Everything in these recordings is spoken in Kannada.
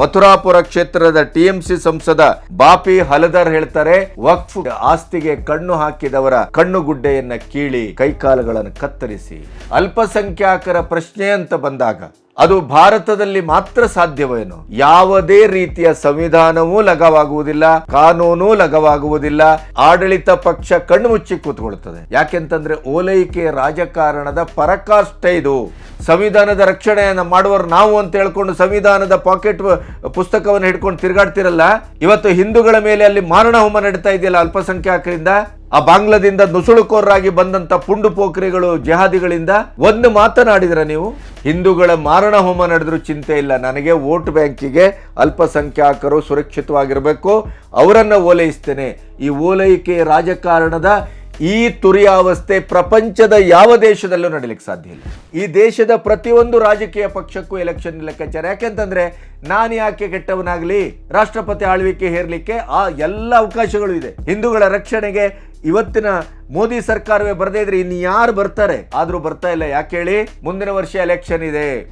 ಮಥುರಾಪುರ ಕ್ಷೇತ್ರದ ಟಿಎಂಸಿ ಸಂಸದ ಬಾಪಿ ಹಲದರ್ ಹೇಳ್ತಾರೆ, ವಕ್ಫ್ ಆಸ್ತಿಗೆ ಕಣ್ಣು ಹಾಕಿದವರ ಕಣ್ಣುಗುಡ್ಡೆಯನ್ನ ಕೀಳಿ ಕೈಕಾಲುಗಳನ್ನು ಕತ್ತರಿಸಿ. ಅಲ್ಪಸಂಖ್ಯಾತರ ಪ್ರಶ್ನೆ ಅಂತ ಬಂದಾಗ ಅದು ಭಾರತದಲ್ಲಿ ಮಾತ್ರ ಸಾಧ್ಯವೇನು? ಯಾವುದೇ ರೀತಿಯ ಸಂವಿಧಾನವೂ ಲಗವಾಗುವುದಿಲ್ಲ, ಕಾನೂನು ಲಗವಾಗುವುದಿಲ್ಲ. ಆಡಳಿತ ಪಕ್ಷ ಕಣ್ಣು ಮುಚ್ಚಿ ಕೂತ್ಕೊಳ್ತದೆ. ಯಾಕೆಂತಂದ್ರೆ ಓಲೈಕೆ ರಾಜಕಾರಣದ ಪರಕಾಷ್ಟ ಇದು. ಸಂವಿಧಾನದ ರಕ್ಷಣೆಯನ್ನ ಮಾಡುವರು ನಾವು ಅಂತ ಹೇಳ್ಕೊಂಡು ಸಂವಿಧಾನದ ಪಾಕೆಟ್ ಪುಸ್ತಕವನ್ನು ಹಿಡ್ಕೊಂಡು ತಿರುಗಾಡ್ತಿರಲ್ಲ? ಇವತ್ತು ಹಿಂದೂಗಳ ಮೇಲೆ ಅಲ್ಲಿ ಮಾರಣ ಹೋಮ ನಡೀತಾ ಇದೆಯಲ್ಲ ಅಲ್ಪಸಂಖ್ಯಾತರಿಂದ ಆ ಬಾಂಗ್ಲಾದಿಂದ ನುಸುಳುಕೋರರಾಗಿ ಬಂದಂತ ಪುಂಡು ಪೋಖ್ರಿಗಳು ಜಹಾದಿಗಳಿಂದ ಒಂದು ಮಾತನಾಡಿದ್ರ ನೀವು? ಹಿಂದೂಗಳ ಮಾರಣ ಹೋಮ ನಡೆದ್ರೂ ಚಿಂತೆ ಇಲ್ಲ. ನನಗೆ ವೋಟ್ ಬ್ಯಾಂಕಿಗೆ ಅಲ್ಪಸಂಖ್ಯಾತರು ಸುರಕ್ಷಿತವಾಗಿರಬೇಕು. ಅವರನ್ನು ಓಲೈಸ್ತೇನೆ. ಈ ಓಲೈಕೆ ರಾಜಕಾರಣದ ಈ ತುರಿಯಾವಸ್ಥೆ ಪ್ರಪಂಚದ ಯಾವ ದೇಶದಲ್ಲೂ ನಡೀಲಿಕ್ಕೆ ಸಾಧ್ಯ ಇಲ್ಲ. ಈ ದೇಶದ ಪ್ರತಿಯೊಂದು ರಾಜಕೀಯ ಪಕ್ಷಕ್ಕೂ ಎಲೆಕ್ಷನ್ ಲೆಕ್ಕಾಚಾರ. ಯಾಕೆಂತಂದ್ರೆ ನಾನು ಯಾಕೆ ಕೆಟ್ಟವನಾಗಲಿ? ರಾಷ್ಟ್ರಪತಿ ಆಳ್ವಿಕೆ ಹೇರ್ಲಿಕ್ಕೆ ಆ ಎಲ್ಲ ಅವಕಾಶಗಳು ಇದೆ. ಹಿಂದೂಗಳ ರಕ್ಷಣೆಗೆ ಇವತ್ತಿನ ಮೋದಿ ಸರ್ಕಾರವೇ ಬರದೇ ಇದ್ರೆ ಇನ್ನು ಯಾರು ಬರ್ತಾರೆ? ಆದರೂ ಬರ್ತಾ ಇಲ್ಲ. ಯಾಕೆ ಹೇಳಿ? ಮುಂದಿನ ವರ್ಷ ಎಲೆಕ್ಷನ್ ಇದೆ.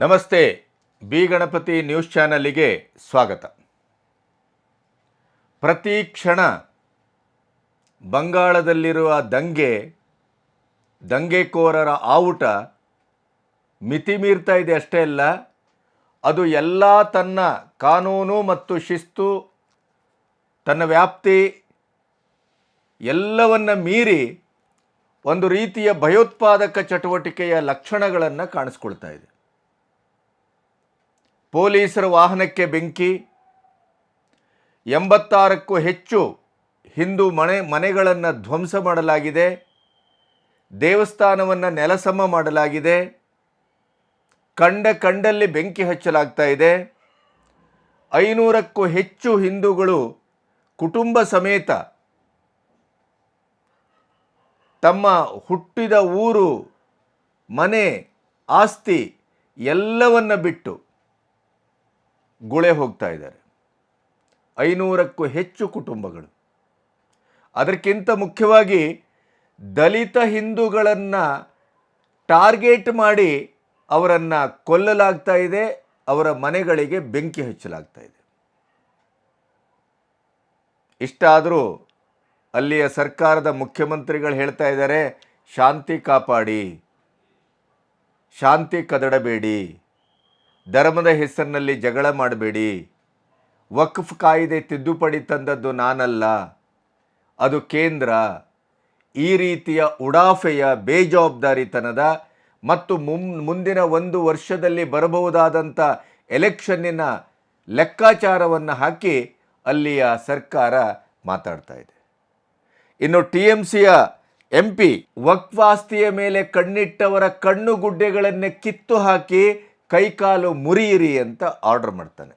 ನಮಸ್ತೆ. ಬಿ ಗಣಪತಿ ನ್ಯೂಸ್ ಚಾನಲ್ಗೆ ಸ್ವಾಗತ. ಪ್ರತಿ ಕ್ಷಣ ಬಂಗಾಳದಲ್ಲಿರುವ ದಂಗೆ ದಂಗೆಕೋರರ ಆವುಟ ಮಿತಿ ಮೀರ್ತಾ ಇದೆ ಅಷ್ಟೇ ಅಲ್ಲ, ಅದು ಎಲ್ಲ ತನ್ನ ಕಾನೂನು ಮತ್ತು ಶಿಸ್ತು, ತನ್ನ ವ್ಯಾಪ್ತಿ ಎಲ್ಲವನ್ನು ಮೀರಿ ಒಂದು ರೀತಿಯ ಭಯೋತ್ಪಾದಕ ಚಟುವಟಿಕೆಯ ಲಕ್ಷಣಗಳನ್ನು ಕಾಣಿಸ್ಕೊಳ್ತಾ ಇದೆ. ಪೊಲೀಸರ ವಾಹನಕ್ಕೆ ಬೆಂಕಿ, ಎಂಬತ್ತಾರಕ್ಕೂ ಹೆಚ್ಚು ಹಿಂದೂ ಮನೆ ಮನೆಗಳನ್ನು ಧ್ವಂಸ ಮಾಡಲಾಗಿದೆ. ದೇವಸ್ಥಾನವನ್ನು ನೆಲಸಮ ಮಾಡಲಾಗಿದೆ. ಕಂಡ ಕಂಡಲ್ಲಿ ಬೆಂಕಿ ಹಚ್ಚಲಾಗ್ತಾ ಇದೆ. ಐನೂರಕ್ಕೂ ಹೆಚ್ಚು ಹಿಂದೂಗಳು ಕುಟುಂಬ ಸಮೇತ ತಮ್ಮ ಹುಟ್ಟಿದ ಊರು, ಮನೆ, ಆಸ್ತಿ ಎಲ್ಲವನ್ನು ಬಿಟ್ಟು ಗುಳೆ ಹೋಗ್ತಾ ಇದ್ದಾರೆ. ಐನೂರಕ್ಕೂ ಹೆಚ್ಚು ಕುಟುಂಬಗಳು. ಅದಕ್ಕಿಂತ ಮುಖ್ಯವಾಗಿ ದಲಿತ ಹಿಂದೂಗಳನ್ನು ಟಾರ್ಗೆಟ್ ಮಾಡಿ ಅವರನ್ನು ಕೊಲ್ಲಲಾಗ್ತಾ ಇದೆ, ಅವರ ಮನೆಗಳಿಗೆ ಬೆಂಕಿ ಹಚ್ಚಲಾಗ್ತಾ ಇದೆ. ಇಷ್ಟಾದರೂ ಅಲ್ಲಿಯ ಸರ್ಕಾರದ ಮುಖ್ಯಮಂತ್ರಿಗಳು ಹೇಳ್ತಾ ಇದ್ದಾರೆ, ಶಾಂತಿ ಕಾಪಾಡಿ, ಶಾಂತಿ ಕದಡಬೇಡಿ, ಧರ್ಮದ ಹೆಸರಿನಲ್ಲಿ ಜಗಳ ಮಾಡಬೇಡಿ, ವಕ್ಫ್ ಕಾಯ್ದೆ ತಿದ್ದುಪಡಿ ತಂದದ್ದು ನಾನಲ್ಲ, ಅದು ಕೇಂದ್ರ ಈ ರೀತಿಯ ಉಡಾಫೆಯ ಬೇಜವಾಬ್ದಾರಿತನದ ಮತ್ತು ಮುಂ, ಮುಂದಿನ ಒಂದು ವರ್ಷದಲ್ಲಿ ಬರಬಹುದಾದಂಥ ಎಲೆಕ್ಷನ್ನಿನ ಲೆಕ್ಕಾಚಾರವನ್ನು ಹಾಕಿ ಅಲ್ಲಿಯ ಸರ್ಕಾರ ಮಾತಾಡ್ತಾ ಇದೆ. ಇನ್ನು ಟಿ ಎಂ ಸಿಯ ಎಂ ಪಿ ವಕ್ವಾಸ್ತಿಯ ಮೇಲೆ ಕಣ್ಣಿಟ್ಟವರ ಕಣ್ಣು ಗುಡ್ಡೆಗಳನ್ನೇ ಕಿತ್ತು ಹಾಕಿ ಕೈಕಾಲು ಮುರಿಯಿರಿ ಅಂತ ಆರ್ಡರ್ ಮಾಡ್ತಾನೆ.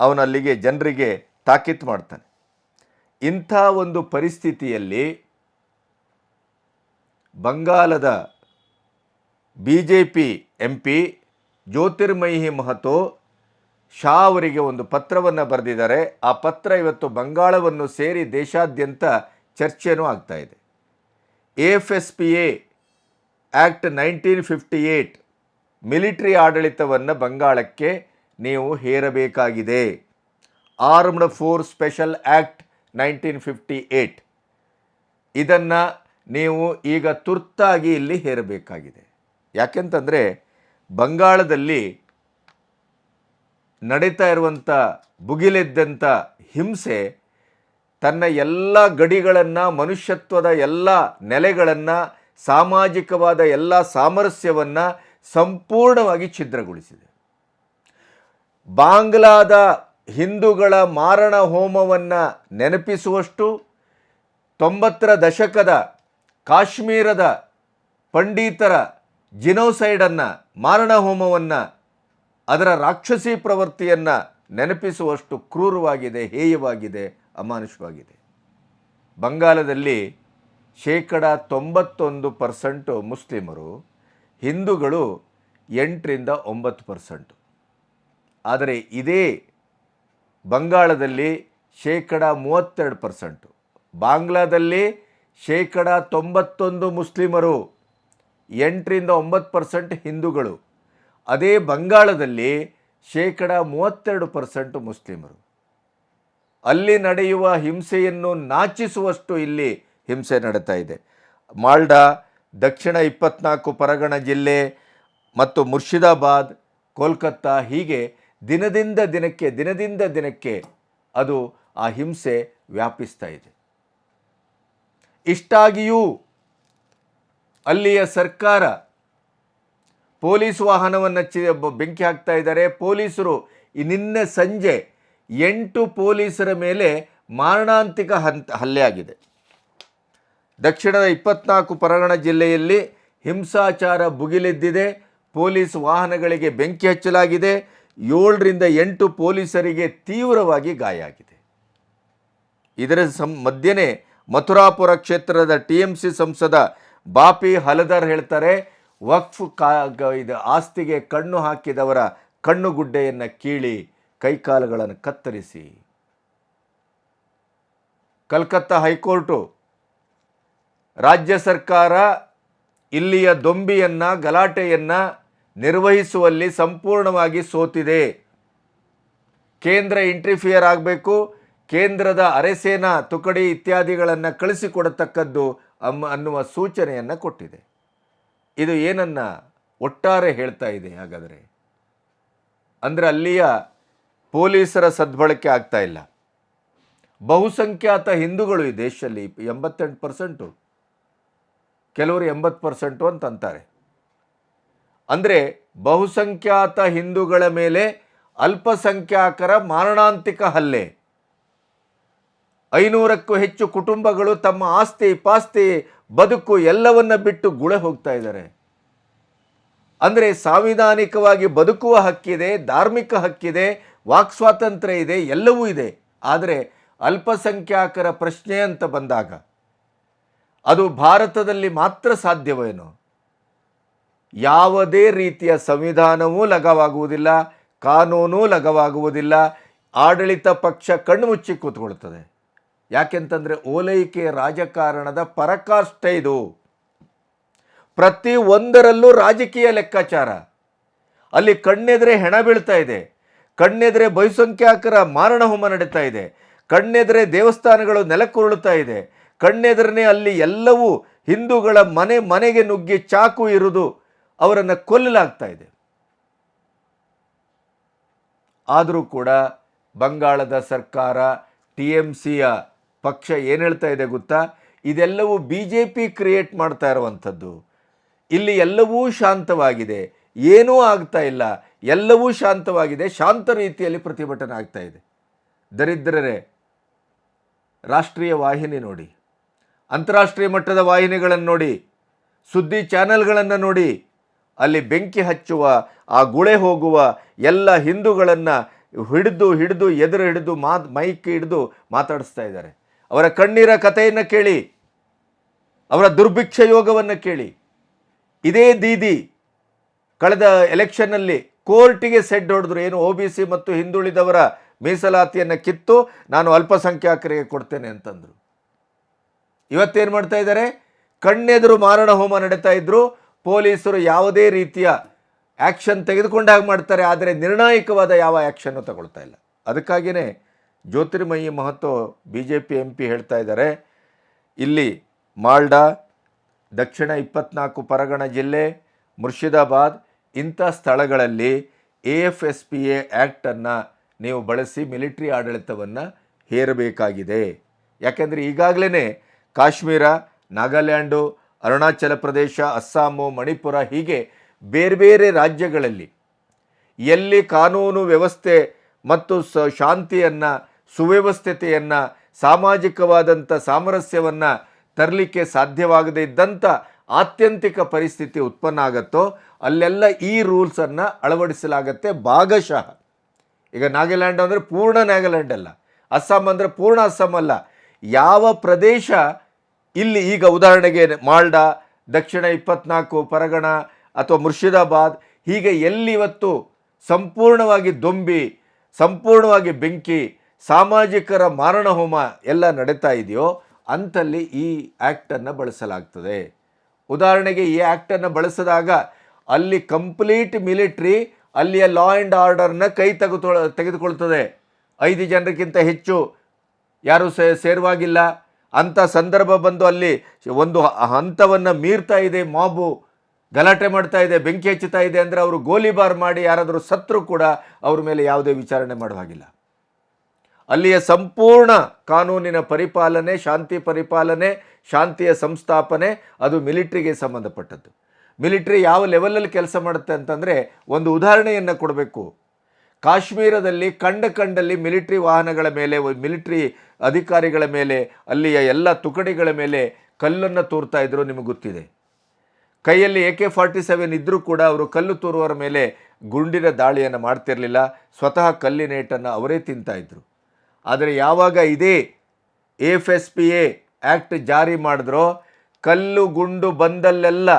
ಅವನಲ್ಲಿಗೆ ಜನರಿಗೆ ತಾಕೀತು ಮಾಡ್ತಾನೆ. ಇಂಥ ಒಂದು ಪರಿಸ್ಥಿತಿಯಲ್ಲಿ ಬಂಗಾಲದ B J P M P Jyotirmoy Mahato Shah ಅವರಿಗೆ ಒಂದು ಪತ್ರವನ್ನು ಬರೆದಿದ್ದಾರೆ. ಆ ಪತ್ರ ಇವತ್ತು ಬಂಗಾಳವನ್ನು ಸೇರಿ ದೇಶಾದ್ಯಂತ ಚರ್ಚೆಯೂ ಆಗ್ತಾ ಇದೆ. F S P A act nineteen fifty eight military ಆಡಳಿತವನ್ನು ಬಂಗಾಳಕ್ಕೆ ನೀವು ಹೇರಬೇಕಾಗಿದೆ. Armed force special act nineteen fifty eight ಇದನ್ನು ನೀವು ಈಗ ತುರ್ತಾಗಿ ಇಲ್ಲಿ ಹೇರಬೇಕಾಗಿದೆ. ಯಾಕೆಂತಂದರೆ ಬಂಗಾಳದಲ್ಲಿ ನಡೀತಾ ಇರುವಂಥ ಭುಗಿಲೆದ್ದಂಥ ಹಿಂಸೆ ತನ್ನ ಎಲ್ಲ ಗಡಿಗಳನ್ನು, ಮನುಷ್ಯತ್ವದ ಎಲ್ಲ ನೆಲೆಗಳನ್ನು, ಸಾಮಾಜಿಕವಾದ ಎಲ್ಲ ಸಾಮರಸ್ಯವನ್ನು ಸಂಪೂರ್ಣವಾಗಿ ಛಿದ್ರಗೊಳಿಸಿದೆ. ಬಾಂಗ್ಲಾದ ಹಿಂದೂಗಳ ಮಾರಣ ಹೋಮವನ್ನು ನೆನಪಿಸುವಷ್ಟು ತೊಂಬತ್ತರ ದಶಕದ ಕಾಶ್ಮೀರದ ಪಂಡಿತರ ಜಿನೋಸೈಡನ್ನು ಮಾರಣ ಹೋಮವನ್ನು ಅದರ ರಾಕ್ಷಸಿ ಪ್ರವೃತ್ತಿಯನ್ನು ನೆನಪಿಸುವಷ್ಟು ಕ್ರೂರವಾಗಿದೆ, ಹೇಯವಾಗಿದೆ ಅಮಾನುಷವಾಗಿದೆ ಬಂಗಾಲದಲ್ಲಿ ಶೇಕಡ ತೊಂಬತ್ತೊಂದು ಪರ್ಸೆಂಟು ಮುಸ್ಲಿಮರು, ಹಿಂದೂಗಳು ಎಂಟರಿಂದ ಒಂಬತ್ತು ಪರ್ಸೆಂಟು. ಆದರೆ ಇದೇ ಬಂಗಾಳದಲ್ಲಿ ಶೇಕಡ ಮೂವತ್ತೆರಡು ಪರ್ಸೆಂಟು. ಬಾಂಗ್ಲಾದಲ್ಲಿ ಶೇಕಡ ತೊಂಬತ್ತೊಂದು ಮುಸ್ಲಿಮರು, ಎಂಟರಿಂದ ಒಂಬತ್ತು ಪರ್ಸೆಂಟ್ ಹಿಂದೂಗಳು. ಅದೇ ಬಂಗಾಳದಲ್ಲಿ ಶೇಕಡ ಮೂವತ್ತೆರಡು ಪರ್ಸೆಂಟ್ ಮುಸ್ಲಿಮರು. ಅಲ್ಲಿ ನಡೆಯುವ ಹಿಂಸೆಯನ್ನು ನಾಚಿಸುವಷ್ಟು ಇಲ್ಲಿ ಹಿಂಸೆ ನಡೀತಾ ಇದೆ. ಮಾಲ್ಡಾ, ದಕ್ಷಿಣ ಇಪ್ಪತ್ನಾಲ್ಕು ಪರಗಣ ಜಿಲ್ಲೆ ಮತ್ತು ಮುರ್ಷಿದಾಬಾದ್, ಕೋಲ್ಕತ್ತಾ ಹೀಗೆ ದಿನದಿಂದ ದಿನಕ್ಕೆ ದಿನದಿಂದ ದಿನಕ್ಕೆ ಅದು ಆ ಹಿಂಸೆ ವ್ಯಾಪಿಸ್ತಾ ಇದೆ. ಇಷ್ಟಾಗಿಯೂ ಅಲ್ಲಿಯ ಸರ್ಕಾರ ಪೊಲೀಸ್ ವಾಹನವನ್ನು ಚಿ ಬೆಂಕಿ ಹಾಕ್ತಾ ಇದ್ದಾರೆ. ಪೊಲೀಸರು ನಿನ್ನೆ ಸಂಜೆ ಎಂಟು ಪೊಲೀಸರ ಮೇಲೆ ಮಾರಣಾಂತಿಕ ಹಂತ ಹಲ್ಲೆ ಆಗಿದೆ ದಕ್ಷಿಣದ ಇಪ್ಪತ್ನಾಲ್ಕು ಪರಗಣ ಜಿಲ್ಲೆಯಲ್ಲಿ ಹಿಂಸಾಚಾರ ಭುಗಿಲೆದ್ದಿದೆ. ಪೊಲೀಸ್ ವಾಹನಗಳಿಗೆ ಬೆಂಕಿ ಹಚ್ಚಲಾಗಿದೆ. ಏಳರಿಂದ ಎಂಟು ಪೊಲೀಸರಿಗೆ ತೀವ್ರವಾಗಿ ಗಾಯ ಆಗಿದೆ ಇದರ ಸಂ ಮಧ್ಯೆನೇ ಮಥುರಾಪುರ ಕ್ಷೇತ್ರದ ಟಿ ಎಂ ಸಿ ಸಂಸದ ಬಾಪಿ ಹಲದರ್ ಹೇಳ್ತಾರೆ, ವಕ್ಫ್ ಕಾ ಇದು ಆಸ್ತಿಗೆ ಕಣ್ಣು ಹಾಕಿದವರ ಕಣ್ಣುಗುಡ್ಡೆಯನ್ನು ಕೀಳಿ ಕೈಕಾಲುಗಳನ್ನು ಕತ್ತರಿಸಿ. ಕಲ್ಕತ್ತಾ ಹೈಕೋರ್ಟು, ರಾಜ್ಯ ಸರ್ಕಾರ ಇಲ್ಲಿಯ ದೊಂಬಿಯನ್ನು, ಗಲಾಟೆಯನ್ನು ನಿರ್ವಹಿಸುವಲ್ಲಿ ಸಂಪೂರ್ಣವಾಗಿ ಸೋತಿದೆ. ಕೇಂದ್ರ ಇಂಟ್ರಿಫಿಯರ್ ಆಗಬೇಕು ಕೇಂದ್ರದ ಅರೆಸೇನಾ ತುಕಡಿ ಇತ್ಯಾದಿಗಳನ್ನು ಕಳಿಸಿಕೊಡತಕ್ಕದ್ದು ಅಮ್ಮ ಅನ್ನುವ ಸೂಚನೆಯನ್ನು ಕೊಟ್ಟಿದೆ. ಇದು ಏನನ್ನ ಒಟ್ಟಾರೆ ಹೇಳ್ತಾ ಇದೆ ಹಾಗಾದರೆ? ಅಂದರೆ ಅಲ್ಲಿಯ ಪೊಲೀಸರ ಸದ್ಬಳಕೆ ಆಗ್ತಾ ಇಲ್ಲ. ಬಹುಸಂಖ್ಯಾತ ಹಿಂದೂಗಳು ಈ ದೇಶದಲ್ಲಿ ಎಂಬತ್ತೆಂಟು ಪರ್ಸೆಂಟು. ಕೆಲವರು ಎಂಬತ್ತು ಪರ್ಸೆಂಟು ಅಂತ ಅಂತಾರೆ. ಅಂದರೆ ಬಹುಸಂಖ್ಯಾತ ಹಿಂದೂಗಳ ಮೇಲೆ ಅಲ್ಪಸಂಖ್ಯಾತರ ಮಾರಣಾಂತಿಕ ಹಲ್ಲೆ. ಐನೂರಕ್ಕೂ ಹೆಚ್ಚು ಕುಟುಂಬಗಳು ತಮ್ಮ ಆಸ್ತಿ ಪಾಸ್ತಿ ಬದುಕು ಎಲ್ಲವನ್ನ ಬಿಟ್ಟು ಗುಳೆ ಹೋಗ್ತಾ ಇದ್ದಾರೆ. ಅಂದರೆ ಸಾಂವಿಧಾನಿಕವಾಗಿ ಬದುಕುವ ಹಕ್ಕಿದೆ, ಧಾರ್ಮಿಕ ಹಕ್ಕಿದೆ, ವಾಕ್ ಸ್ವಾತಂತ್ರ್ಯ ಇದೆ, ಎಲ್ಲವೂ ಇದೆ. ಆದರೆ ಅಲ್ಪಸಂಖ್ಯಾತರ ಪ್ರಶ್ನೆ ಅಂತ ಬಂದಾಗ ಅದು ಭಾರತದಲ್ಲಿ ಮಾತ್ರ ಸಾಧ್ಯವೇನು? ಯಾವುದೇ ರೀತಿಯ ಸಂವಿಧಾನವೂ ಲಗವಾಗುವುದಿಲ್ಲ, ಕಾನೂನು ಲಗವಾಗುವುದಿಲ್ಲ, ಆಡಳಿತ ಪಕ್ಷ ಕಣ್ಣು ಮುಚ್ಚಿ ಕೂತ್ಕೊಳ್ತದೆ. ಯಾಕೆಂತಂದರೆ ಓಲೈಕೆ ರಾಜಕಾರಣದ ಪರಕಾಷ್ಠ ಇದು. ಪ್ರತಿ ಒಂದರಲ್ಲೂ ರಾಜಕೀಯ ಲೆಕ್ಕಾಚಾರ. ಅಲ್ಲಿ ಕಣ್ಣೆದ್ರೆ ಹೆಣ ಬೀಳ್ತಾ ಇದೆ. ಕಣ್ಣೆದ್ರೆ ಬಹುಸಂಖ್ಯಾತರ ಮಾರಣ ಹೋಮ ನಡೀತಾ ಇದೆ. ಕಣ್ಣೆದ್ರೆ ದೇವಸ್ಥಾನಗಳು ನೆಲಕ್ಕುರುಳುತ್ತಾ ಇದೆ. ಕಣ್ಣೆದರನೆ ಅಲ್ಲಿ ಎಲ್ಲವೂ ಹಿಂದೂಗಳ ಮನೆ, ಮನೆಗೆ ನುಗ್ಗಿ ಚಾಕು ಇರುವುದು ಅವರನ್ನು ಕೊಲ್ಲಲಾಗ್ತಾ ಇದೆ. ಆದರೂ ಕೂಡ ಬಂಗಾಳದ ಸರ್ಕಾರ ಟಿ ಎಂ ಸಿಯ ಪಕ್ಷ ಏನು ಹೇಳ್ತಾ ಇದೆ ಗೊತ್ತಾ? ಇದೆಲ್ಲವೂ ಬಿ ಜೆ ಪಿ ಕ್ರಿಯೇಟ್ ಮಾಡ್ತಾ ಇರುವಂಥದ್ದು. ಇಲ್ಲಿ ಎಲ್ಲವೂ ಶಾಂತವಾಗಿದೆ. ಏನೂ ಆಗ್ತಾ ಇಲ್ಲ. ಎಲ್ಲವೂ ಶಾಂತವಾಗಿದೆ. ಶಾಂತ ರೀತಿಯಲ್ಲಿ ಪ್ರತಿಭಟನೆ ಆಗ್ತಾ ಇದೆ. ದರಿದ್ರರೇ, ರಾಷ್ಟ್ರೀಯ ವಾಹಿನಿ ನೋಡಿ. ಅಂತಾರಾಷ್ಟ್ರೀಯ ಮಟ್ಟದ ವಾಹಿನಿಗಳನ್ನು ನೋಡಿ. ಸುದ್ದಿ ಚಾನೆಲ್ಗಳನ್ನು ನೋಡಿ. ಅಲ್ಲಿ ಬೆಂಕಿ ಹಚ್ಚುವ, ಆ ಗುಳೆ ಹೋಗುವ ಎಲ್ಲ ಹಿಂದೂಗಳನ್ನು ಹಿಡಿದು ಹಿಡಿದು, ಎದುರು ಹಿಡಿದು ಮಾ ಮೈಕ್ ಹಿಡಿದು ಮಾತಾಡಿಸ್ತಾ ಇದ್ದಾರೆ. ಅವರ ಕಣ್ಣೀರ ಕಥೆಯನ್ನು ಕೇಳಿ, ಅವರ ದುರ್ಭಿಕ್ಷ ಯೋಗವನ್ನು ಕೇಳಿ. ಇದೇ ದೀದಿ ಕಳೆದ ಎಲೆಕ್ಷನ್ನಲ್ಲಿ ಕೋರ್ಟಿಗೆ ಸೆಡ್ ಹೊಡೆದ್ರು. ಏನು ಒ ಬಿ ಸಿ ಮತ್ತು ಹಿಂದುಳಿದವರ ಮೀಸಲಾತಿಯನ್ನು ಕಿತ್ತು ನಾನು ಅಲ್ಪಸಂಖ್ಯಾತರಿಗೆ ಕೊಡ್ತೇನೆ ಅಂತಂದರು. ಇವತ್ತೇನು ಮಾಡ್ತಾ ಇದ್ದಾರೆ? ಕಣ್ಣೆದುರು ಮಾರಣ ಹೋಮ ನಡೀತಾ ಇದ್ರು. ಪೊಲೀಸರು ಯಾವುದೇ ರೀತಿಯ ಆ್ಯಕ್ಷನ್ ತೆಗೆದುಕೊಂಡಾಗ ಮಾಡ್ತಾರೆ, ಆದರೆ ನಿರ್ಣಾಯಕವಾದ ಯಾವ ಆ್ಯಕ್ಷನ್ನು ತಗೊಳ್ತಾ ಇಲ್ಲ. ಅದಕ್ಕಾಗಿಯೇ Jyotirmoy Mahato B J P M P ಹೇಳ್ತಾ ಇದ್ದಾರೆ. ಇಲ್ಲಿ ಮಾಲ್ಡಾ, ದಕ್ಷಿಣ ಇಪ್ಪತ್ನಾಲ್ಕು ಪರಗಣ ಜಿಲ್ಲೆ ಮುರ್ಷಿದಾಬಾದ್ ಇಂಥ ಸ್ಥಳಗಳಲ್ಲಿ A F S P A ಆ್ಯಕ್ಟನ್ನು ನೀವು ಬಳಸಿ ಮಿಲಿಟ್ರಿ ಆಡಳಿತವನ್ನು ಹೇರಬೇಕಾಗಿದೆ. ಯಾಕೆಂದರೆ ಈಗಾಗಲೇ ಕಾಶ್ಮೀರ, ನಾಗಾಲ್ಯಾಂಡು, ಅರುಣಾಚಲ ಪ್ರದೇಶ, ಅಸ್ಸಾಮು, ಮಣಿಪುರ ಹೀಗೆ ಬೇರೆ ಬೇರೆ ರಾಜ್ಯಗಳಲ್ಲಿ ಎಲ್ಲಿ ಕಾನೂನು ವ್ಯವಸ್ಥೆ ಮತ್ತು ಸ ಶಾಂತಿಯನ್ನು ಸುವ್ಯವಸ್ಥತೆಯನ್ನು ಸಾಮಾಜಿಕವಾದಂಥ ಸಾಮರಸ್ಯವನ್ನು ತರಲಿಕ್ಕೆ ಸಾಧ್ಯವಾಗದೇ ಇದ್ದಂಥ ಆತ್ಯಂತಿಕ ಪರಿಸ್ಥಿತಿ ಉತ್ಪನ್ನ ಆಗುತ್ತೋ, ಅಲ್ಲೆಲ್ಲ ಈ ರೂಲ್ಸನ್ನು ಅಳವಡಿಸಲಾಗತ್ತೆ ಭಾಗಶಃ. ಈಗ ನಾಗಾಲ್ಯಾಂಡ್ ಅಂದರೆ ಪೂರ್ಣ ನಾಗಾಲ್ಯಾಂಡ್ ಅಲ್ಲ. ಅಸ್ಸಾಂ ಅಂದರೆ ಪೂರ್ಣ ಅಸ್ಸಾಂ ಅಲ್ಲ. ಯಾವ ಪ್ರದೇಶ, ಇಲ್ಲಿ ಈಗ ಉದಾಹರಣೆಗೆ ಮಾಲ್ಡಾ, ದಕ್ಷಿಣ ಇಪ್ಪತ್ನಾಲ್ಕು, ಪರಗಣ ಅಥವಾ ಮುರ್ಷಿದಾಬಾದ್, ಹೀಗೆ ಎಲ್ಲಿ ಇವತ್ತು ಸಂಪೂರ್ಣವಾಗಿ ದೊಂಬಿ, ಸಂಪೂರ್ಣವಾಗಿ ಬೆಂಕಿ ಸಾಮಾಜಿಕರ ಮಾರಣ ಹೋಮ ಎಲ್ಲ ನಡೀತಾ ಇದೆಯೋ ಅಂಥಲ್ಲಿ ಈ ಆ್ಯಕ್ಟನ್ನು ಬಳಸಲಾಗ್ತದೆ. ಉದಾಹರಣೆಗೆ ಈ ಆ್ಯಕ್ಟನ್ನು ಬಳಸಿದಾಗ ಅಲ್ಲಿ ಕಂಪ್ಲೀಟ್ ಮಿಲಿಟ್ರಿ ಅಲ್ಲಿಯ ಲಾ ಆ್ಯಂಡ್ ಆರ್ಡರ್ನ ಕೈ ತೆಗೆದು ತೆಗೆದುಕೊಳ್ತದೆ. ಐದು ಜನರಿಗಿಂತ ಹೆಚ್ಚು ಯಾರು ಸೇ, ಸೇರುವಾಗಿಲ್ಲ. ಅಂಥ ಸಂದರ್ಭ ಬಂದು ಅಲ್ಲಿ ಒಂದು ಹಂತವನ್ನು ಮೀರ್ತಾ ಇದೆ, ಮಾಬು ಗಲಾಟೆ ಮಾಡ್ತಾ ಇದೆ, ಬೆಂಕಿ ಹಚ್ಚುತ್ತಾ ಇದೆ ಅಂದರೆ ಅವರು ಗೋಲಿಬಾರ್ ಮಾಡಿ ಯಾರಾದರೂ ಸತ್ರು ಕೂಡ ಅವ್ರ ಮೇಲೆ ಯಾವುದೇ ವಿಚಾರಣೆ ಮಾಡುವ ಹಾಗಿಲ್ಲ ಅಲ್ಲಿಯ ಸಂಪೂರ್ಣ ಕಾನೂನಿನ ಪರಿಪಾಲನೆ, ಶಾಂತಿ ಪರಿಪಾಲನೆ, ಶಾಂತಿಯ ಸಂಸ್ಥಾಪನೆ, ಅದು ಮಿಲಿಟ್ರಿಗೆ ಸಂಬಂಧಪಟ್ಟದ್ದು. ಮಿಲಿಟ್ರಿ ಯಾವ ಲೆವೆಲಲ್ಲಿ ಕೆಲಸ ಮಾಡುತ್ತೆ ಅಂತಂದರೆ ಒಂದು ಉದಾಹರಣೆಯನ್ನು ಕೊಡಬೇಕು. ಕಾಶ್ಮೀರದಲ್ಲಿ ಕಂಡ ಕಂಡಲ್ಲಿ ಮಿಲಿಟ್ರಿ ವಾಹನಗಳ ಮೇಲೆ, ಮಿಲಿಟ್ರಿ ಅಧಿಕಾರಿಗಳ ಮೇಲೆ, ಅಲ್ಲಿಯ ಎಲ್ಲ ತುಕಡಿಗಳ ಮೇಲೆ ಕಲ್ಲನ್ನು ತೂರ್ತಾ ಇದ್ರು ನಿಮಗೆ ಗೊತ್ತಿದೆ. ಕೈಯಲ್ಲಿ ಎ ಕೆ ಫಾರ್ಟಿ ಸೆವೆನ್ ಇದ್ದರೂ ಕೂಡ ಅವರು ಕಲ್ಲು ತೂರುವವರ ಮೇಲೆ ಗುಂಡಿನ ದಾಳಿಯನ್ನು ಮಾಡ್ತಿರಲಿಲ್ಲ. ಸ್ವತಃ ಕಲ್ಲಿನೇಟನ್ನು ಅವರೇ ತಿಂತಾ ಇದ್ರು. ಆದರೆ ಯಾವಾಗ ಇದೇ F S P A act ಜಾರಿ ಮಾಡಿದ್ರೋ, ಕಲ್ಲು ಗುಂಡು ಬಂದಲ್ಲೆಲ್ಲ,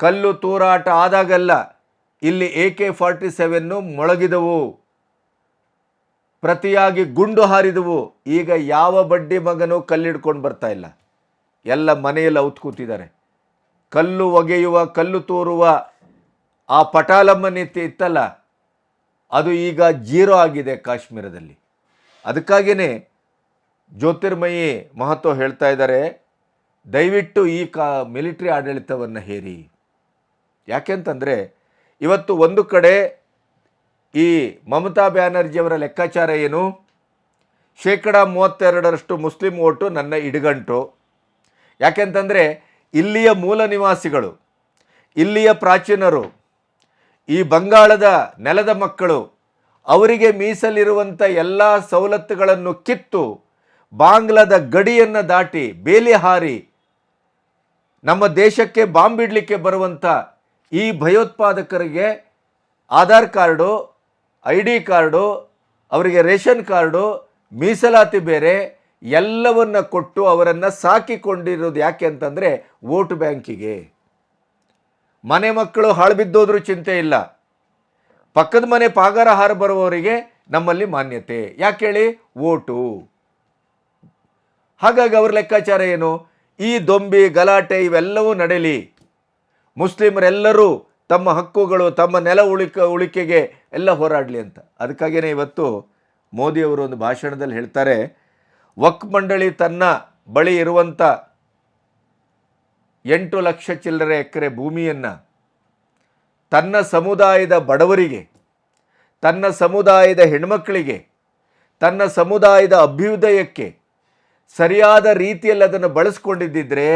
ಕಲ್ಲು ತೂರಾಟ ಆದಾಗೆಲ್ಲ ಇಲ್ಲಿ ಎ ಕೆ ಫಾರ್ಟಿ ಸೆವೆನ್ನು ಮೊಳಗಿದವು. ಪ್ರತಿಯಾಗಿ ಗುಂಡು ಹಾರಿದವು. ಈಗ ಯಾವ ಬಡ್ಡಿ ಮಗನೂ ಕಲ್ಲಿಡ್ಕೊಂಡು ಬರ್ತಾ ಇಲ್ಲ. ಎಲ್ಲ ಮನೆಯಲ್ಲಿ ಔತ್ ಕೂತಿದ್ದಾರೆ. ಕಲ್ಲು ಒಗೆಯುವ, ಕಲ್ಲು ತೂರುವ ಆ ಪಟಾಲಮ್ಮನಿತ್ತಲ್ಲ ಇತ್ತಲ್ಲ, ಅದು ಈಗ ಜೀರೋ ಆಗಿದೆ ಕಾಶ್ಮೀರದಲ್ಲಿ. ಅದಕ್ಕಾಗಿಯೇ ಜ್ಯೋತಿರ್ಮಯಿ ಮಹತ್ವ ಹೇಳ್ತಾ ಇದ್ದಾರೆ, ದಯವಿಟ್ಟು ಈ ಕಾ ಮಿಲಿಟ್ರಿ ಆಡಳಿತವನ್ನು ಹೇರಿ. ಯಾಕೆಂತಂದರೆ ಇವತ್ತು ಒಂದು ಕಡೆ ಈ ಮಮತಾ ಬ್ಯಾನರ್ಜಿಯವರ ಲೆಕ್ಕಾಚಾರ ಏನು? ಶೇಕಡ ಮೂವತ್ತೆರಡರಷ್ಟು ಮುಸ್ಲಿಂ ಓಟು ನನ್ನ ಇಡುಗಂಟು. ಯಾಕೆಂತಂದರೆ ಇಲ್ಲಿಯ ಮೂಲ ನಿವಾಸಿಗಳು, ಇಲ್ಲಿಯ ಪ್ರಾಚೀನರು, ಈ ಬಂಗಾಳದ ನೆಲದ ಮಕ್ಕಳು ಅವರಿಗೆ ಮೀಸಲಿರುವಂಥ ಎಲ್ಲ ಸವಲತ್ತುಗಳನ್ನು ಕಿತ್ತು ಬಾಂಗ್ಲಾದ ಗಡಿಯನ್ನು ದಾಟಿ ಬೇಲಿ ಹಾರಿ ನಮ್ಮ ದೇಶಕ್ಕೆ ಬಾಂಬ್ ಇಡಲಿಕ್ಕೆ ಬರುವಂಥ ಈ ಭಯೋತ್ಪಾದಕರಿಗೆ Aadhaar card, I D card, ಅವರಿಗೆ ರೇಷನ್ ಕಾರ್ಡು, ಮೀಸಲಾತಿ ಬೇರೆ ಎಲ್ಲವನ್ನ ಕೊಟ್ಟು ಅವರನ್ನು ಸಾಕಿಕೊಂಡಿರೋದು ಯಾಕೆ ಅಂತಂದರೆ ವೋಟ್ ಬ್ಯಾಂಕಿಗೆ. ಮನೆ ಮಕ್ಕಳು ಹಾಳು ಬಿದ್ದೋದ್ರೂ ಚಿಂತೆ ಇಲ್ಲ. ಪಕ್ಕದ ಮನೆ ಪಾಗಾರ ಹಾರ ಬರುವವರಿಗೆ ನಮ್ಮಲ್ಲಿ ಮಾನ್ಯತೆ. ಯಾಕೆ ಹೇಳಿ? ಓಟು. ಹಾಗಾಗಿ ಅವ್ರ ಲೆಕ್ಕಾಚಾರ ಏನು? ಈ ದೊಂಬಿ, ಗಲಾಟೆ ಇವೆಲ್ಲವೂ ನಡೆಯಲಿ ಮುಸ್ಲಿಮರೆಲ್ಲರೂ ತಮ್ಮ ಹಕ್ಕುಗಳು, ತಮ್ಮ ನೆಲ ಉಳಿಕ, ಉಳಿಕೆಗೆ ಎಲ್ಲ ಹೋರಾಡಲಿ ಅಂತ. ಅದಕ್ಕಾಗಿಯೇ ಇವತ್ತು ಮೋದಿಯವರು ಒಂದು ಭಾಷಣದಲ್ಲಿ ಹೇಳ್ತಾರೆ ವಕ್ ಮಂಡಳಿ ತನ್ನ ಬಳಿ ಇರುವಂಥ ಎಂಟು ಲಕ್ಷ ಚಿಲ್ಲರೆ ಎಕರೆ ಭೂಮಿಯನ್ನು ತನ್ನ ಸಮುದಾಯದ ಬಡವರಿಗೆ, ತನ್ನ ಸಮುದಾಯದ ಹೆಣ್ಮಕ್ಕಳಿಗೆ ತನ್ನ ಸಮುದಾಯದ ಅಭ್ಯುದಯಕ್ಕೆ ಸರಿಯಾದ ರೀತಿಯಲ್ಲಿ ಅದನ್ನು ಬಳಸ್ಕೊಂಡಿದ್ದಿದ್ರೆ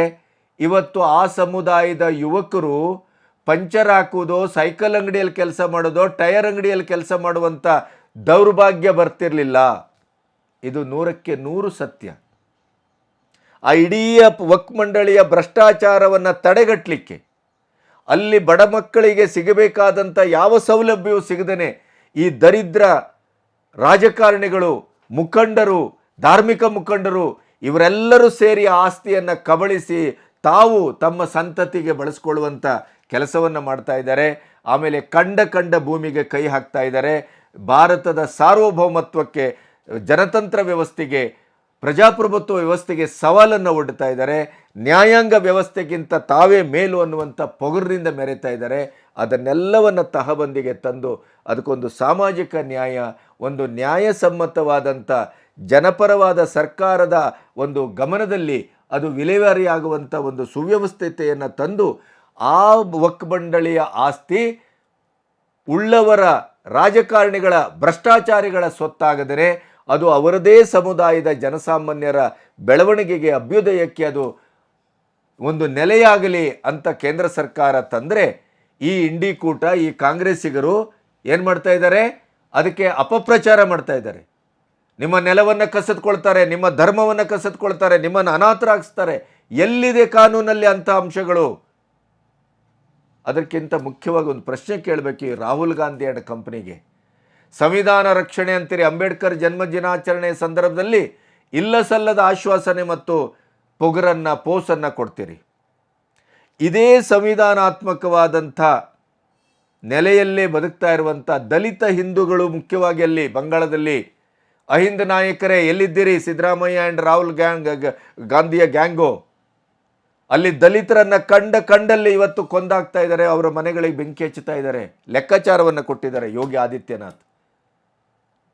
ಇವತ್ತು ಆ ಸಮುದಾಯದ ಯುವಕರು ಪಂಚರ್ ಹಾಕುವುದೋ, ಸೈಕಲ್ ಅಂಗಡಿಯಲ್ಲಿ ಕೆಲಸ ಮಾಡೋದೋ ಟೈರ್ ಅಂಗಡಿಯಲ್ಲಿ ಕೆಲಸ ಮಾಡುವಂಥ ದೌರ್ಭಾಗ್ಯ ಬರ್ತಿರಲಿಲ್ಲ. ಇದು ನೂರಕ್ಕೆ ನೂರು ಸತ್ಯ. ಆ ಇಡೀ ವಕ್ ಮಂಡಳಿಯ ಭ್ರಷ್ಟಾಚಾರವನ್ನು ತಡೆಗಟ್ಟಲಿಕ್ಕೆ ಅಲ್ಲಿ ಬಡ ಮಕ್ಕಳಿಗೆ ಸಿಗಬೇಕಾದಂಥ ಯಾವ ಸೌಲಭ್ಯವೂ ಸಿಗದೇ ಈ ದರಿದ್ರ ರಾಜಕಾರಣಿಗಳು, ಮುಖಂಡರು, ಧಾರ್ಮಿಕ ಮುಖಂಡರು ಇವರೆಲ್ಲರೂ ಸೇರಿ ಆಸ್ತಿಯನ್ನು ಕಬಳಿಸಿ ತಾವು ತಮ್ಮ ಸಂತತಿಗೆ ಬಳಸ್ಕೊಳ್ಳುವಂಥ ಕೆಲಸವನ್ನು ಮಾಡ್ತಾ ಇದ್ದಾರೆ. ಆಮೇಲೆ ಕಂಡ ಕಂಡ ಭೂಮಿಗೆ ಕೈ ಹಾಕ್ತಾ ಇದ್ದಾರೆ. ಭಾರತದ ಸಾರ್ವಭೌಮತ್ವಕ್ಕೆ, ಜನತಂತ್ರ ವ್ಯವಸ್ಥೆಗೆ, ಪ್ರಜಾಪ್ರಭುತ್ವ ವ್ಯವಸ್ಥೆಗೆ ಸವಾಲನ್ನು ಒಡ್ಡುತ್ತಾ ಇದ್ದಾರೆ. ನ್ಯಾಯಾಂಗ ವ್ಯವಸ್ಥೆಗಿಂತ ತಾವೇ ಮೇಲು ಅನ್ನುವಂಥ ಪೊಗರಿನಿಂದ ಮೆರೆತಾ ಇದ್ದಾರೆ. ಅದನ್ನೆಲ್ಲವನ್ನು ತಹಬಂದಿಗೆ ತಂದು ಅದಕ್ಕೊಂದು ಸಾಮಾಜಿಕ ನ್ಯಾಯ, ಒಂದು ನ್ಯಾಯಸಮ್ಮತವಾದಂಥ ಜನಪರವಾದ ಸರ್ಕಾರದ ಒಂದು ಗಮನದಲ್ಲಿ ಅದು ವಿಲೇವಾರಿಯಾಗುವಂಥ ಒಂದು ಸುವ್ಯವಸ್ಥಿತೆಯನ್ನು ತಂದು ಆ ವಕ್ ಮಂಡಳಿಯ ಆಸ್ತಿ ಉಳ್ಳವರ ರಾಜಕಾರಣಿಗಳ ಭ್ರಷ್ಟಾಚಾರಿಗಳ ಸ್ವತ್ತಾಗದರೆ ಅದು ಅವರದೇ ಸಮುದಾಯದ ಜನಸಾಮಾನ್ಯರ ಬೆಳವಣಿಗೆಗೆ ಅಭ್ಯುದಯಕ್ಕೆ ಅದು ಒಂದು ನೆಲೆಯಾಗಲಿ ಅಂತ ಕೇಂದ್ರ ಸರ್ಕಾರ ತಂದರೆ ಈ ಇಂಡಿಕೂಟ ಈ ಕಾಂಗ್ರೆಸ್ಸಿಗರು ಏನು ಮಾಡ್ತಾ ಇದ್ದಾರೆ? ಅದಕ್ಕೆ ಅಪಪ್ರಚಾರ ಮಾಡ್ತಾ ಇದ್ದಾರೆ. ನಿಮ್ಮ ನೆಲವನ್ನು ಕಸಿದುಕೊಳ್ತಾರೆ, ನಿಮ್ಮ ಧರ್ಮವನ್ನು ಕಸಿದುಕೊಳ್ತಾರೆ, ನಿಮ್ಮನ್ನು ಅನಾಥರಾಗಿಸ್ತಾರೆ. ಎಲ್ಲಿದೆ ಕಾನೂನಲ್ಲಿ ಅಂಥ ಅಂಶಗಳು? ಅದಕ್ಕಿಂತ ಮುಖ್ಯವಾಗಿ ಒಂದು ಪ್ರಶ್ನೆ ಕೇಳಬೇಕು ಈ ರಾಹುಲ್ ಗಾಂಧಿ ಅಂಡ್ ಕಂಪ್ನಿಗೆ. ಸಂವಿಧಾನ ರಕ್ಷಣೆ ಅಂತೀರಿ ಅಂಬೇಡ್ಕರ್ ಜನ್ಮ ದಿನಾಚರಣೆ ಸಂದರ್ಭದಲ್ಲಿ ಇಲ್ಲ ಸಲ್ಲದ ಆಶ್ವಾಸನೆ ಮತ್ತು ಪೊಗರನ್ನು, ಪೋಸನ್ನು ಕೊಡ್ತೀರಿ. ಇದೇ ಸಂವಿಧಾನಾತ್ಮಕವಾದಂಥ ನೆಲೆಯಲ್ಲೇ ಬದುಕ್ತಾ ಇರುವಂಥ ದಲಿತ ಹಿಂದೂಗಳು ಮುಖ್ಯವಾಗಿ ಅಲ್ಲಿ ಬಂಗಾಳದಲ್ಲಿ. ಅಹಿಂದ ನಾಯಕರೇ, ಎಲ್ಲಿದ್ದೀರಿ? ಸಿದ್ದರಾಮಯ್ಯ ಆ್ಯಂಡ್ ರಾಹುಲ್ ಗ್ಯಾಂಗ್ ಗಾಂಧಿಯ ಗ್ಯಾಂಗು. ಅಲ್ಲಿ ದಲಿತರನ್ನು ಕಂಡ ಕಂಡಲ್ಲಿ ಇವತ್ತು ಕೊಂದಾಗ್ತಾ ಇದ್ದಾರೆ, ಅವರ ಮನೆಗಳಿಗೆ ಬೆಂಕಿ ಹಚ್ಚುತ್ತಾ ಇದ್ದಾರೆ. ಲೆಕ್ಕಾಚಾರವನ್ನು ಕೊಟ್ಟಿದ್ದಾರೆ ಯೋಗಿ ಆದಿತ್ಯನಾಥ್.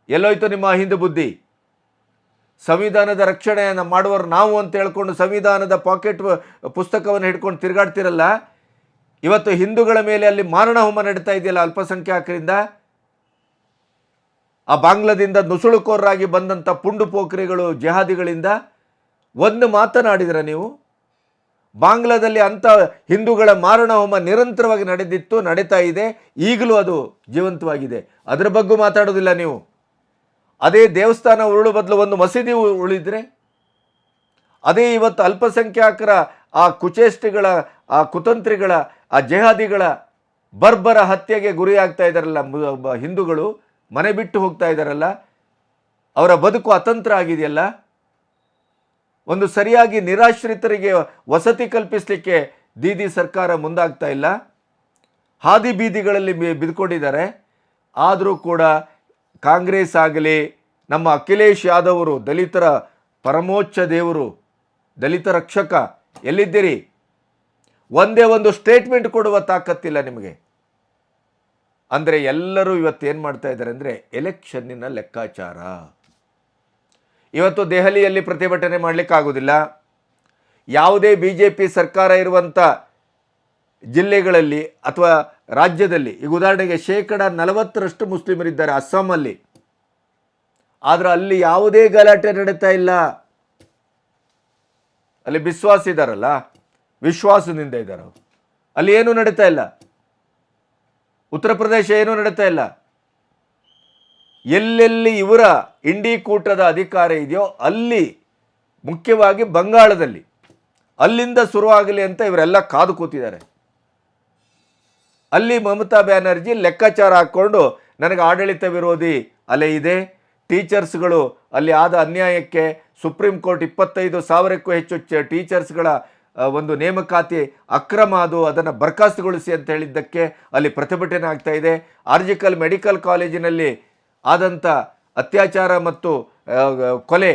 ಎಲ್ಲೋಯ್ತು ನಿಮ್ಮ ಅಹಿಂದ ಬುದ್ಧಿ? ಸಂವಿಧಾನದ ರಕ್ಷಣೆಯನ್ನು ಮಾಡುವರು ನಾವು ಅಂತ ಹೇಳ್ಕೊಂಡು ಸಂವಿಧಾನದ ಪಾಕೆಟ್ ಪುಸ್ತಕವನ್ನು ಹಿಡ್ಕೊಂಡು ತಿರುಗಾಡ್ತಿರಲ್ಲ, ಇವತ್ತು ಹಿಂದೂಗಳ ಮೇಲೆ ಅಲ್ಲಿ ಮಾರಣ ಹೋಮ ನಡೀತಾ ಇದೆಯಲ್ಲ ಅಲ್ಪಸಂಖ್ಯಾತರಿಂದ ಆ ಬಾಂಗ್ಲಾದಿಂದ ನುಸುಳುಕೋರರಾಗಿ ಬಂದಂಥ ಪುಂಡು ಪೋಖ್ರಿಗಳು, ಜಿಹಾದಿಗಳಿಂದ ಒಂದು ಮಾತನಾಡಿದ್ರ ನೀವು? ಬಾಂಗ್ಲಾದಲ್ಲಿ ಅಂಥ ಹಿಂದೂಗಳ ಮಾರಣ ಹೋಮ ನಿರಂತರವಾಗಿ ನಡೆದಿತ್ತು, ನಡೀತಾ ಇದೆ, ಈಗಲೂ ಅದು ಜೀವಂತವಾಗಿದೆ. ಅದರ ಬಗ್ಗೆ ಮಾತಾಡೋದಿಲ್ಲ ನೀವು. ಅದೇ ದೇವಸ್ಥಾನ ಉರುಳು ಬದಲು ಒಂದು ಮಸೀದಿ ಉಳಿದರೆ, ಅದೇ ಇವತ್ತು ಅಲ್ಪಸಂಖ್ಯಾತರ ಆ ಕುಚೇಷ್ಟಿಗಳ, ಆ ಕುತಂತ್ರಿಗಳ, ಆ ಜೆಹಾದಿಗಳ ಬರ್ಬರ ಹತ್ಯೆಗೆ ಗುರಿಯಾಗ್ತಾ ಇದ್ದಾರಲ್ಲ ಹಿಂದೂಗಳು, ಮನೆ ಬಿಟ್ಟು ಹೋಗ್ತಾ ಇದ್ದಾರಲ್ಲ, ಅವರ ಬದುಕು ಅತಂತ್ರ ಆಗಿದೆಯಲ್ಲ? ಒಂದು ಸರಿಯಾಗಿ ನಿರಾಶ್ರಿತರಿಗೆ ವಸತಿ ಕಲ್ಪಿಸಲಿಕ್ಕೆ ದೀದಿ ಸರ್ಕಾರ ಮುಂದಾಗ್ತಾ ಇಲ್ಲ? ಹಾದಿ ಬೀದಿಗಳಲ್ಲಿ ಬಿದ್ಕೊಂಡಿದ್ದಾರೆ ಆದರೂ ಕೂಡ ಕಾಂಗ್ರೆಸ್ ಆಗಲಿ, ನಮ್ಮ ಅಖಿಲೇಶ್ ಯಾದವರು ದಲಿತರ ಪರಮೋಚ್ಚ ದೇವರು, ದಲಿತ ರಕ್ಷಕ, ಎಲ್ಲಿದ್ದೀರಿ? ಒಂದೇ ಒಂದು ಸ್ಟೇಟ್ಮೆಂಟ್ ಕೊಡುವ ತಾಕತ್ತಿಲ್ಲ ನಿಮಗೆ. ಅಂದರೆ ಎಲ್ಲರೂ ಇವತ್ತು ಏನು ಮಾಡ್ತಾ ಇದ್ದಾರೆ ಅಂದರೆ ಎಲೆಕ್ಷನ್ನಿನ ಲೆಕ್ಕಾಚಾರ. ಇವತ್ತು ದೆಹಲಿಯಲ್ಲಿ ಪ್ರತಿಭಟನೆ ಮಾಡಲಿಕ್ಕಾಗೋದಿಲ್ಲ ಯಾವುದೇ ಬಿ ಜೆ ಸರ್ಕಾರ ಇರುವಂಥ ಜಿಲ್ಲೆಗಳಲ್ಲಿ ಅಥವಾ ರಾಜ್ಯದಲ್ಲಿ ಈಗ ಉದಾಹರಣೆಗೆ ಶೇಕಡ ನಲವತ್ತರಷ್ಟು ಮುಸ್ಲಿಮರಿದ್ದಾರೆ ಅಸ್ಸಾಮಲ್ಲಿ ಆದರೆ ಅಲ್ಲಿ ಯಾವುದೇ ಗಲಾಟೆ ನಡೀತಾ ಇಲ್ಲ. ಅಲ್ಲಿ ವಿಶ್ವಾಸ ಇದ್ದಾರಲ್ಲ ವಿಶ್ವಾಸದಿಂದ ಇದ್ದಾರೆ ಅಲ್ಲಿ ಏನೂ ನಡೀತಾ ಇಲ್ಲ. ಉತ್ತರ ಪ್ರದೇಶ ಏನೂ ನಡೀತಾ ಇಲ್ಲ. ಎಲ್ಲೆಲ್ಲಿ ಇವರ ಇಂಡಿ ಕೂಟದ ಅಧಿಕಾರ ಇದೆಯೋ ಅಲ್ಲಿ, ಮುಖ್ಯವಾಗಿ ಬಂಗಾಳದಲ್ಲಿ, ಅಲ್ಲಿಂದ ಶುರುವಾಗಲಿ ಅಂತ ಇವರೆಲ್ಲ ಕಾದು ಕೂತಿದ್ದಾರೆ. ಅಲ್ಲಿ ಮಮತಾ ಬ್ಯಾನರ್ಜಿ ಲೆಕ್ಕಾಚಾರ ಹಾಕ್ಕೊಂಡು, ನನಗೆ ಆಡಳಿತ ವಿರೋಧಿ ಅಲೆ ಇದೆ. ಟೀಚರ್ಸ್ಗಳು ಅಲ್ಲಿ ಆದ ಅನ್ಯಾಯಕ್ಕೆ ಸುಪ್ರೀಂ ಕೋರ್ಟ್ ಇಪ್ಪತ್ತೈದು ಸಾವಿರಕ್ಕೂ ಹೆಚ್ಚು ಟೀಚರ್ಸ್ಗಳ ಒಂದು ನೇಮಕಾತಿ ಅಕ್ರಮ ಅದು, ಅದನ್ನು ಬರ್ಖಾಸ್ತುಗೊಳಿಸಿ ಅಂತ ಹೇಳಿದ್ದಕ್ಕೆ ಅಲ್ಲಿ ಪ್ರತಿಭಟನೆ ಆಗ್ತಾ ಇದೆ. ಆರ್ಜಿಕಲ್ ಮೆಡಿಕಲ್ ಕಾಲೇಜಿನಲ್ಲಿ ಆದಂಥ ಅತ್ಯಾಚಾರ ಮತ್ತು ಕೊಲೆ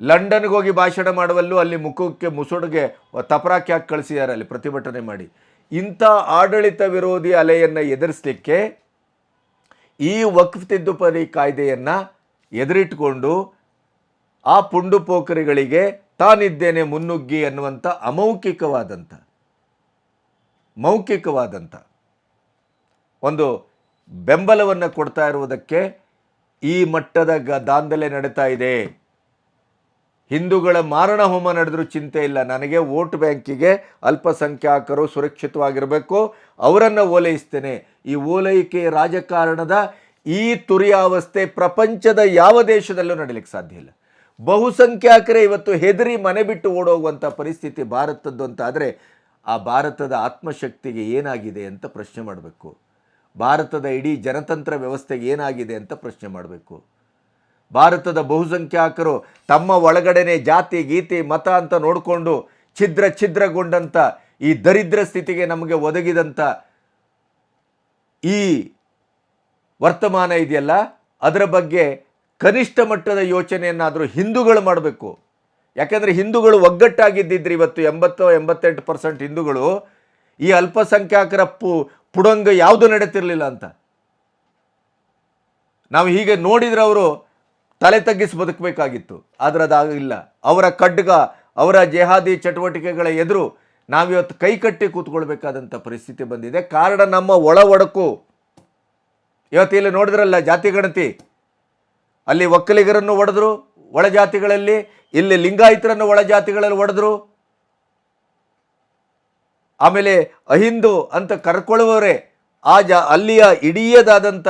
ಲಂಡನ್ಗೆ ಹೋಗಿ ಭಾಷಣ ಮಾಡುವಲ್ಲೂ ಅಲ್ಲಿ ಮುಖಕ್ಕೆ ಮುಸುಡಿಗೆ ತಪರಾಕಿ ಹಾಕಿ ಕಳಿಸಿದ್ದಾರೆ ಅಲ್ಲಿ ಪ್ರತಿಭಟನೆ ಮಾಡಿ. ಇಂಥ ಆಡಳಿತ ವಿರೋಧಿ ಅಲೆಯನ್ನು ಎದುರಿಸಲಿಕ್ಕೆ ಈ ವಕ್ಫ್ ತಿದ್ದುಪಡಿ ಕಾಯ್ದೆಯನ್ನು ಎದುರಿಟ್ಕೊಂಡು ಆ ಪುಂಡು ಪೋಖರಿಗಳಿಗೆ ತಾನಿದ್ದೇನೆ ಮುನ್ನುಗ್ಗಿ ಅನ್ನುವಂಥ ಅಮೌಖಿಕವಾದಂಥ ಮೌಖಿಕವಾದಂಥ ಒಂದು ಬೆಂಬಲವನ್ನು ಕೊಡ್ತಾ ಇರುವುದಕ್ಕೆ ಈ ಮಟ್ಟದ ಗ, ದಾಂಧಲೆ ನಡೀತಾ ಇದೆ. ಹಿಂದೂಗಳ ಮಾರಣ ಹೋಮ ನಡೆದರೂ ಚಿಂತೆ ಇಲ್ಲ. ನನಗೆ ವೋಟ್ ಬ್ಯಾಂಕಿಗೆ ಅಲ್ಪಸಂಖ್ಯಾತರು ಸುರಕ್ಷಿತವಾಗಿರಬೇಕು. ಅವರನ್ನು ಓಲೈಸ್ತೇನೆ. ಈ ಓಲೈಕೆ ರಾಜಕಾರಣದ ಈ ತುರಿಯಾವಸ್ಥೆ ಪ್ರಪಂಚದ ಯಾವ ದೇಶದಲ್ಲೂ ನಡೀಲಿಕ್ಕೆ ಸಾಧ್ಯ ಇಲ್ಲ. ಬಹುಸಂಖ್ಯಾತರೇ ಇವತ್ತು ಹೆದರಿ ಮನೆ ಬಿಟ್ಟು ಓಡೋಗುವಂಥ ಪರಿಸ್ಥಿತಿ ಭಾರತದ್ದು ಅಂತಾದರೆ ಆ ಭಾರತದ ಆತ್ಮಶಕ್ತಿಗೆ ಏನಾಗಿದೆ ಅಂತ ಪ್ರಶ್ನೆ ಮಾಡಬೇಕು. ಭಾರತದ ಇಡೀ ಜನತಂತ್ರ ವ್ಯವಸ್ಥೆಗೆ ಏನಾಗಿದೆ ಅಂತ ಪ್ರಶ್ನೆ ಮಾಡಬೇಕು. ಭಾರತದ ಬಹುಸಂಖ್ಯಾತರು ತಮ್ಮ ಒಳಗಡೆನೆ ಜಾತಿ, ಗೀತಿ, ಮತ ಅಂತ ನೋಡಿಕೊಂಡು ಛಿದ್ರ ಛಿದ್ರಗೊಂಡಂಥ ಈ ದರಿದ್ರ ಸ್ಥಿತಿಗೆ ನಮಗೆ ಒದಗಿದಂಥ ಈ ವರ್ತಮಾನ ಇದೆಯಲ್ಲ? ಅದರ ಬಗ್ಗೆ ಕನಿಷ್ಠ ಮಟ್ಟದ ಯೋಚನೆಯನ್ನಾದರೂ ಹಿಂದೂಗಳು ಮಾಡಬೇಕು. ಯಾಕೆಂದರೆ ಹಿಂದೂಗಳು ಒಗ್ಗಟ್ಟಾಗಿದ್ದಿದ್ರಿ ಇವತ್ತು ಎಂಬತ್ತು, ಎಂಬತ್ತೆಂಟು ಪರ್ಸೆಂಟ್ ಹಿಂದೂಗಳು. ಈ ಅಲ್ಪಸಂಖ್ಯಾತರ ಪು, ಪುಡಂಗ ಯಾವುದು ನಡೀತಿರಲಿಲ್ಲ ಅಂತ. ನಾವು ಹೀಗೆ ನೋಡಿದ್ರೆ ಅವರು ತಲೆ ತಗ್ಗಿಸಿ ಬದುಕಬೇಕಾಗಿತ್ತು. ಆದರೆ ಅದಾಗಿಲ್ಲ ಅವರ ಖಡ್ಗ, ಅವರ ಜೆಹಾದಿ ಚಟುವಟಿಕೆಗಳ ಎದುರು ನಾವಿವತ್ತು ಕೈ ಕಟ್ಟಿ ಕೂತ್ಕೊಳ್ಬೇಕಾದಂಥ ಪರಿಸ್ಥಿತಿ ಬಂದಿದೆ. ಕಾರಣ ನಮ್ಮ ಒಳ ಒಡಕು. ಇವತ್ತು ಇಲ್ಲಿ ನೋಡಿದ್ರಲ್ಲ ಜಾತಿ ಗಣತಿ. ಅಲ್ಲಿ ಒಕ್ಕಲಿಗರನ್ನು ಒಡೆದ್ರು, ಒಳ ಜಾತಿಗಳಲ್ಲಿ, ಇಲ್ಲಿ ಲಿಂಗಾಯಿತರನ್ನು ಒಳ ಜಾತಿಗಳಲ್ಲಿ ಒಡೆದ್ರು. ಆಮೇಲೆ ಅಹಿಂದು ಅಂತ ಕರ್ಕೊಳ್ಳುವವರೇ, ಆ ಜಾ ಅಲ್ಲಿಯ ಇಡೀಯದಾದಂಥ